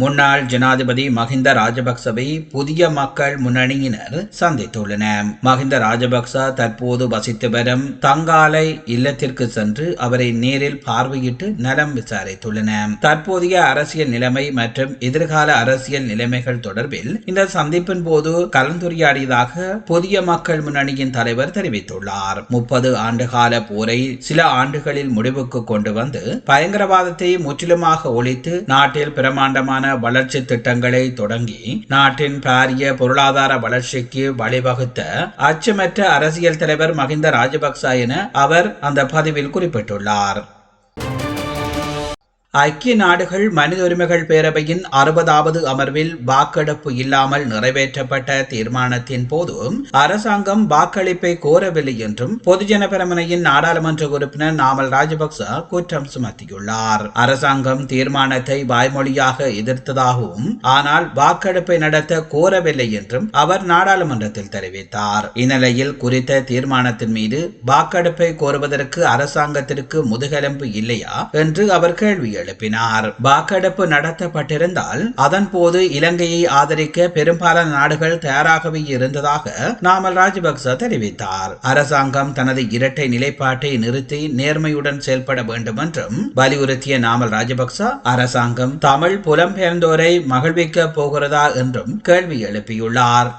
முன்னாள் ஜனாதிபதி மஹிந்த ராஜபக்சவை புதிய மக்கள் முன்னணியினர் சந்தித்துள்ளனர். மஹிந்த ராஜபக்ச தற்போது வசித்து வரும் தங்காலை இல்லத்திற்கு சென்று அவரை நேரில் பார்வையிட்டு நலம் விசாரித்துள்ளனர். தற்போதைய அரசியல் நிலைமை மற்றும் எதிர்கால அரசியல் நிலைமைகள் தொடர்பில் இந்த சந்திப்பின் போது கலந்துரையாடியதாக புதிய மக்கள் முன்னணியின் தலைவர் தெரிவித்துள்ளார். முப்பது ஆண்டுகால போரை சில ஆண்டுகளில் முடிவுக்கு கொண்டு வந்து பயங்கரவாதத்தை முற்றிலுமாக ஒழித்து நாட்டில் பிரமாண்டமான வளர்ச்சி திட்டங்களை தொடங்கி நாட்டின் பாரிய பொருளாதார வளர்ச்சிக்கு வழிவகுத்த அச்சமற்ற அரசியல் தலைவர் மஹிந்த ராஜபக்ச என அவர் அந்த பதிவில் குறிப்பிட்டுள்ளார். ஐக்கிய நாடுகள் மனித உரிமைகள் பேரவையின் அறுபதாவது அமர்வில் வாக்கெடுப்பு இல்லாமல் நிறைவேற்றப்பட்ட தீர்மானத்தின் போது அரசாங்கம் வாக்களிப்பை கோரவில்லை என்றும் பொதுஜன பெரமுனையின் நாடாளுமன்ற உறுப்பினர் நாமல் ராஜபக்ச குற்றம் சுமத்தியுள்ளார். அரசாங்கம் தீர்மானத்தை வாய்மொழியாக எதிர்த்ததாகவும் ஆனால் வாக்கெடுப்பை நடத்த கோரவில்லை என்றும் அவர் நாடாளுமன்றத்தில் தெரிவித்தார். இந்நிலையில் குறித்த தீர்மானத்தின் மீது வாக்கெடுப்பை கோருவதற்கு அரசாங்கத்திற்கு முதுகெலும்பு இல்லையா என்று அவர் கேள்வி எழுப்பினார். வாக்கெடுப்பு நடத்தப்பட்டிருந்தால் அதன் போது இலங்கையை ஆதரிக்க பெரும்பாலான நாடுகள் தயாராகவே இருந்ததாக நாமல் ராஜபக்ச தெரிவித்தார். அரசாங்கம் தனது இரட்டை நிலைப்பாட்டை நிறுத்தி நேர்மையுடன் செயல்பட வேண்டும் என்றும் வலியுறுத்திய நாமல் ராஜபக்ச அரசாங்கம் தமிழ் புலம்பெயர்ந்தோரை மகிழ்விக்க போகிறதா என்றும் கேள்வி எழுப்பியுள்ளார்.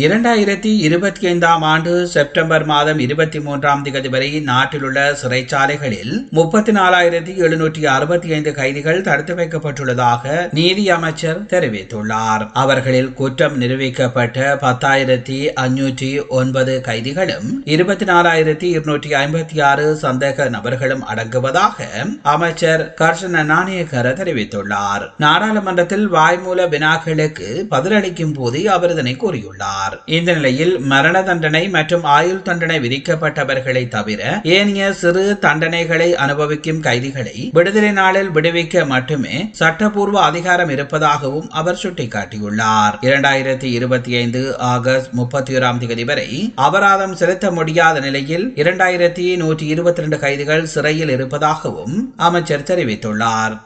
இரண்டாயிரத்தி இருபத்தி ஐந்தாம் ஆண்டு செப்டம்பர் மாதம் இருபத்தி மூன்றாம் தேதி வரை நாட்டில் உள்ள சிறைச்சாலைகளில் முப்பத்தி நாலாயிரத்தி எழுநூற்றி அறுபத்தி ஐந்து கைதிகள் தடுத்து வைக்கப்பட்டுள்ளதாக நீதி அமைச்சர் தெரிவித்துள்ளார். அவர்களில் குற்றம் நிரூபிக்கப்பட்ட பத்தாயிரத்தி அஞ்சூற்றி ஒன்பது கைதிகளும் இருபத்தி நாலாயிரத்தி இருநூற்றி ஐம்பத்தி ஆறு சந்தேக நபர்களும் அடங்குவதாக அமைச்சர் கர்ஷன நாணயக்கர தெரிவித்துள்ளார். நாடாளுமன்றத்தில் வாய்மூல வினாக்களுக்கு பதிலளிக்கும் போது அவர் இதனை கூறியுள்ளார். கூறினார் இந்த நிலையில் மரண தண்டனை மற்றும் ஆயுள் தண்டனை விதிக்கப்பட்டவர்களை தவிர ஏனைய சிறு தண்டனைகளை அனுபவிக்கும் கைதிகளை விடுதலை நாளில் விடுவிக்க மட்டுமே சட்டப்பூர்வ அதிகாரம் இருப்பதாகவும் அவர் சுட்டிக்காட்டியுள்ளார். இரண்டாயிரத்தி இருபத்தி ஐந்து ஆகஸ்ட் முப்பத்தி ஓராம் தேதி வரை அபராதம் செலுத்த முடியாத நிலையில் இரண்டாயிரத்தி நூற்றி இருபத்தி ரெண்டு கைதிகள் சிறையில் இருப்பதாகவும் அமைச்சர் தெரிவித்துள்ளார்.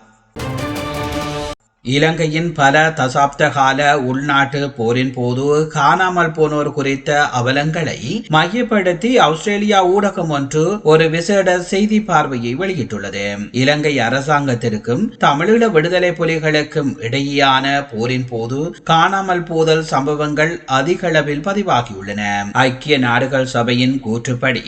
இலங்கையின் பல தசாப்த கால உள்நாட்டு போரின் போது காணாமல் போனோர் குறித்த அவலங்களை மையப்படுத்தி ஆஸ்திரேலியா ஊடகம் ஒன்று ஒரு விசேட செய்தி பார்வையை வெளியிட்டுள்ளது. இலங்கை அரசாங்கத்திற்கும் தமிழீழ விடுதலை புலிகளுக்கும் இடையேயான போரின் போது காணாமல் போதல் சம்பவங்கள் அதிக அளவில் பதிவாகியுள்ளன. ஐக்கிய நாடுகள் சபையின் கூற்றுப்படி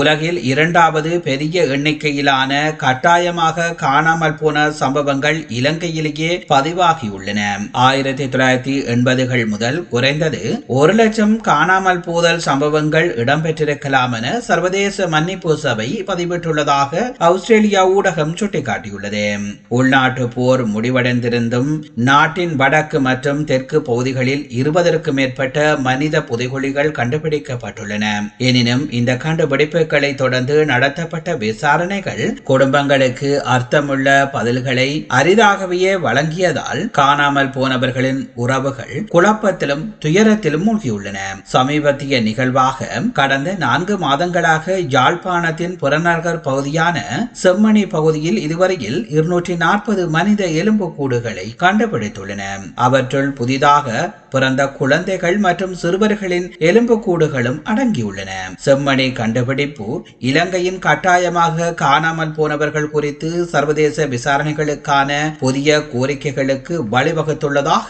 உலகில் இரண்டாவது பெரிய எண்ணிக்கையிலான கட்டாயமாக காணாமல் போன சம்பவங்கள் இலங்கையிலேயே பதிவாகியுள்ளன. ஆயிரத்தி தொள்ளாயிரத்தி எண்பதுகள் முதல் குறைந்தது ஒரு லட்சம் காணாமல் போதல் சம்பவங்கள் இடம்பெற்றிருக்கலாம் என சர்வதேச மன்னிப்பு சபை பதிவிட்டுள்ளதாக ஆஸ்திரேலியா ஊடகம் சுட்டிக்காட்டியுள்ளது. உள்நாட்டு போர் முடிவடைந்திருந்தும் நாட்டின் வடக்கு மற்றும் தெற்கு பகுதிகளில் இருபதற்கும் மேற்பட்ட மனித புதைகுழிகள் கண்டுபிடிக்கப்பட்டுள்ளன. எனினும் இந்த கண்டுபிடிப்புகளை தொடர்ந்து நடத்தப்பட்ட விசாரணைகள் குடும்பங்களுக்கு அர்த்தமுள்ள பதில்களை அரிதாகவே வழங்கிய செய்ததால் காணாமல் போனவர்களின் உறவுகள் குழப்பத்திலும் துயரத்திலும் மூழ்கியுள்ளன. சமீபத்திய நிகழ்வாக கடந்த நான்கு மாதங்களாக யாழ்ப்பாணத்தின் புறநகர் பகுதியான செம்மணி பகுதியில் இதுவரையில் இருநூற்றி நாற்பது மனித எலும்புக்கூடுகளை கண்டுபிடித்துள்ளன. அவற்றுள் புதிதாக பிறந்த குழந்தைகள் மற்றும் சிறுவர்களின் எலும்புக்கூடுகளும் அடங்கியுள்ளன. செம்மணி கண்டுபிடிப்பு இலங்கையின் கட்டாயமாக காணாமல் போனவர்கள் குறித்து சர்வதேச விசாரணைகளுக்கான புதிய கோரிக்கைகளுக்கு வழிவகுத்துள்ளதாக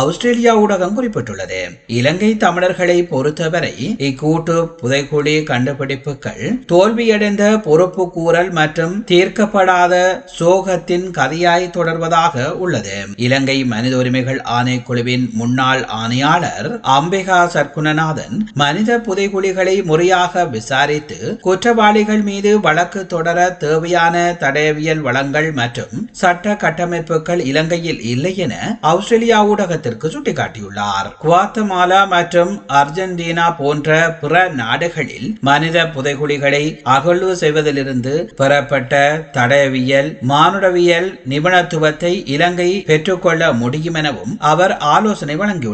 ஆஸ்திரேலியா ஊடகம் குறிப்பிட்டுள்ளது. இலங்கை தமிழர்களை பொறுத்தவரை இக்கூட்டு புதைக்குழி கண்டுபிடிப்புகள் தோல்வியடைந்த பொறுப்பு கூறல் மற்றும் தீர்க்கப்படாத சோகத்தின் கதையாய் தொடர்வதாக உள்ளது. இலங்கை மனித உரிமைகள் ஆணைக்குழுவின் முன்னாள் முன்னாள் ஆணையாளர் அம்பிகா சர்க்குணநாதன் மனித புதைகுழிகளை முறையாக விசாரித்து குற்றவாளிகள் மீது வழக்கு தொடர தேவையான தடயவியல் வளங்கள் மற்றும் சட்ட கட்டமைப்புகள் இலங்கையில் இல்லை என ஆஸ்திரேலியா ஊடகத்திற்கு சுட்டிக்காட்டியுள்ளார். குவாத்தமாலா மற்றும் அர்ஜென்டினா போன்ற பிற நாடுகளில் மனித புதைகுழிகளை அகழ்வு செய்வதிலிருந்து பெறப்பட்ட தடயவியல் மானுடவியல் நிபுணத்துவத்தை இலங்கை பெற்றுக்கொள்ள முடியும் எனவும் அவர் ஆலோசனை வழங்கியுள்ளார்.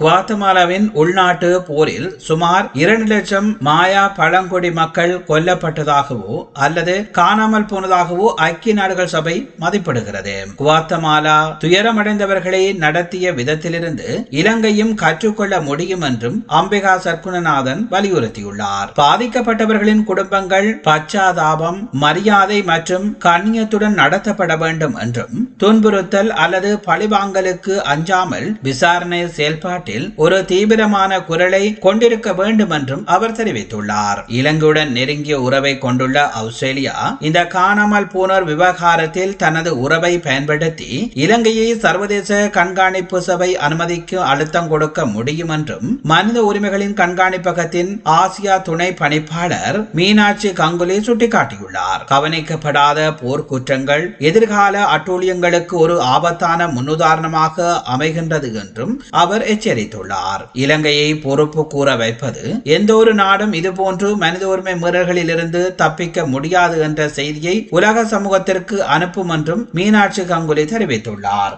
குவாத்தமாலாவின் உள்நாட்டு போரில் சுமார் இரண்டு லட்சம் மாயா பழங்குடி மக்கள் கொல்லப்பட்டதாகவோ அல்லது காணாமல் போனதாகவோ ஐக்கிய நாடுகள் சபை மதிப்பிடுகிறது. குவாத்தமாலா துயரமடைந்தவர்களை நடத்திய விதத்திலிருந்து இலங்கையும் கற்றுக்கொள்ள முடியும் என்றும் அம்பிகா சர்க்குணநாதன் வலியுறுத்தியுள்ளார். பாதிக்கப்பட்டவர்களின் குடும்பங்கள் பச்சாதாபம் மரியாதை மற்றும் கண்ணியத்துடன் நடத்தப்பட வேண்டும் என்றும் துன்புறுத்தல் அல்லது பழிவாங்கலுக்கு அஞ்சாமல் விசாரணை செயல்பாட்டில் ஒரு தீவிரமான குரலை கொண்டிருக்க வேண்டும் என்றும் அவர் தெரிவித்துள்ளார். இலங்கையுடன் நெருங்கிய உறவை கொண்டுள்ள ஆஸ்திரேலியா இந்த காணாமல் போனோர் விவகாரத்தில் தனது உறவை பயன்படுத்தி இலங்கையை சர்வதேச கண்காணிப்பு சபை அனுமதிக்கு அழுத்தம் கொடுக்க முடியும் என்றும் மனித உரிமைகளின் கண்காணிப்பகத்தின் ஆசியா துணை பணிப்பாளர் மீனாட்சி கங்குலி சுட்டிக்காட்டியுள்ளார். கவனிக்கப்படாத போர்க்குற்றங்கள் எதிர்கால அட்டூழியங்களுக்கு ஒரு ஆபத்தான முன்னுதாரணமாக அமைகின்றது என்றும் அவர் எச்சரித்துள்ளார். இலங்கையை பொறுப்பு கூற வைப்பது எந்த ஒரு நாடும் இதுபோன்று மனித உரிமை மீறல்களிலிருந்து தப்பிக்க முடியாது என்ற செய்தியை உலக சமூகத்திற்கு அனுப்பும் என்றும் மீனாட்சி கங்குலி தெரிவித்துள்ளார்.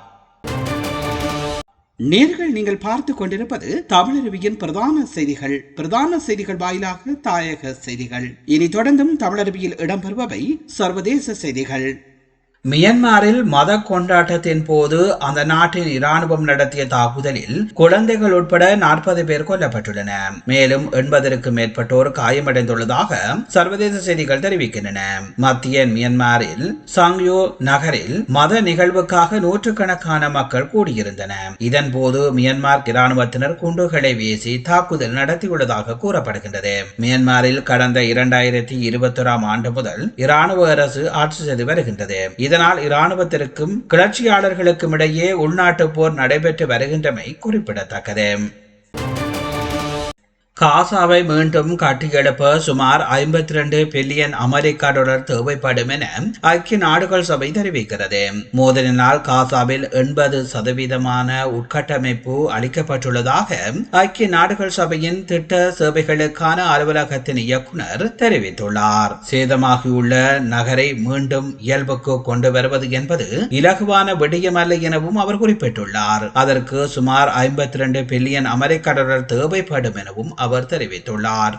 நேர்கள் நீங்கள் பார்த்து கொண்டிருப்பது தமிழருவியின் பிரதான செய்திகள். பிரதான செய்திகள் வாயிலாக தாயக செய்திகள். இனி தொடர்ந்தும் தமிழருவியில் இடம்பெறுபவை சர்வதேச செய்திகள். மியன்மாரில் மத கொண்டாட்டத்தின் போது அந்த நாட்டின் இராணுவம் நடத்திய தாக்குதலில் குழந்தைகள் உட்பட நாற்பது பேர் கொல்லப்பட்டுள்ளன மேலும் எண்பதற்கும் மேற்பட்டோர் காயமடைந்துள்ளதாக சர்வதேச செய்திகள் தெரிவிக்கின்றன. மத்திய மியன்மாரில் சாங்யோ நகரில் மத நிகழ்வுக்காக நூற்றுக்கணக்கான மக்கள் கூடியிருந்தனர். இதன்போது மியன்மார் இராணுவத்தினர் குண்டுகளை வீசி தாக்குதல் நடத்தியுள்ளதாக கூறப்படுகின்றது. மியன்மாரில் கடந்த இரண்டாயிரத்தி இருபத்தொராம் ஆண்டு முதல் இராணுவ அரசு ஆட்சி செய்து வருகின்றது. இதனால் இராணுவத்திற்கும் கிளர்ச்சியாளர்களுக்கும் இடையே உள்நாட்டு போர் நடைபெற்று வருகின்றமை குறிப்பிடத்தக்கது. காசாவை மீண்டும் கட்டியெழுப்ப சுமார் ஐம்பத்தி ரெண்டு பில்லியன் அமெரிக்க டாலர் தேவைப்படும் என ஐக்கிய நாடுகள் சபை தெரிவிக்கிறது. மோதலினால் காசாவில் எண்பது சதவீதமான உட்கட்டமைப்பு அளிக்கப்பட்டுள்ளதாக ஐக்கிய நாடுகள் சபையின் திட்ட சேவைகளுக்கான அலுவலகத்தின் இயக்குனர் தெரிவித்துள்ளார். சேதமாகியுள்ள நகரை மீண்டும் இயல்புக்கு கொண்டு வருவது என்பது இலகுவான விடயமல்ல எனவும் அவர் குறிப்பிட்டுள்ளார். அதற்கு சுமார் ஐம்பத்தி ரெண்டு பில்லியன் அமெரிக்க டாலர் தேவைப்படும் எனவும் அவர் தெரிவித்துள்ளார்.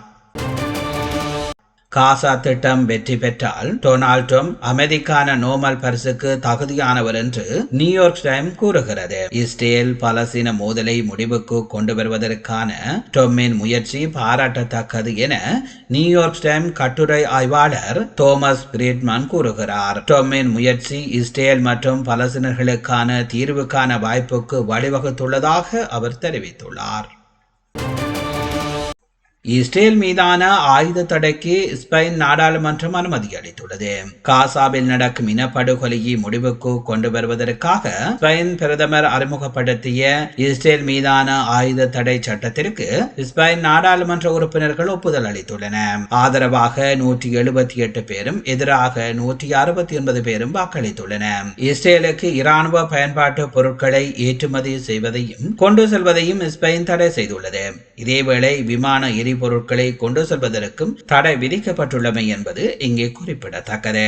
காசா திட்டம் வெற்றி பெற்றால் டொனால்ட் ட்ரம்ப் அமைதிக்கான நோமல் பரிசுக்கு தகுதியானவர் என்று நியூயார்க் டைம் கூறுகிறது. இஸ்ரேல் பலசீன மோதலை முடிவுக்கு கொண்டு வருவதற்கான டொம்மின் முயற்சி பாராட்டத்தக்கது என நியூயார்க் டைம் கட்டுரை ஆய்வாளர் தோமஸ் பிரீட்மன் கூறுகிறார். டொம்மின் முயற்சி இஸ்ரேல் மற்றும் பலசீனர்களுக்கான தீர்வுக்கான வாய்ப்புக்கு வழிவகுத்துள்ளதாக அவர் தெரிவித்துள்ளார். இஸ்ரேல் மீதான ஆயுத தடைக்கு ஸ்பெயின் நாடாளுமன்றம் அனுமதி அளித்துள்ளது. காசாவில் நடக்கும் இனப்படுகொலையை முடிவுக்கு கொண்டு வருவதற்காக ஸ்பெயின் பிரதமர் அறிமுகப்படுத்திய இஸ்ரேல் மீதான ஆயுத தடை சட்டத்திற்கு ஸ்பெயின் நாடாளுமன்ற உறுப்பினர்கள் ஒப்புதல் அளித்துள்ளனர் ஆதரவாக நூற்றி எழுபத்தி எட்டு பேரும் எதிராக நூற்றி அறுபத்தி ஒன்பது பேரும் வாக்களித்துள்ளனர் இஸ்ரேலுக்கு இராணுவ பயன்பாட்டு பொருட்களை ஏற்றுமதி செய்வதையும் கொண்டு செல்வதையும் ஸ்பெயின் தடை செய்துள்ளது. இதேவேளை விமான பொருட்களை கொண்டு செல்வதற்கும் தடை விதிக்கப்பட்டுள்ளமை என்பது இங்கே குறிப்பிடத்தக்கது.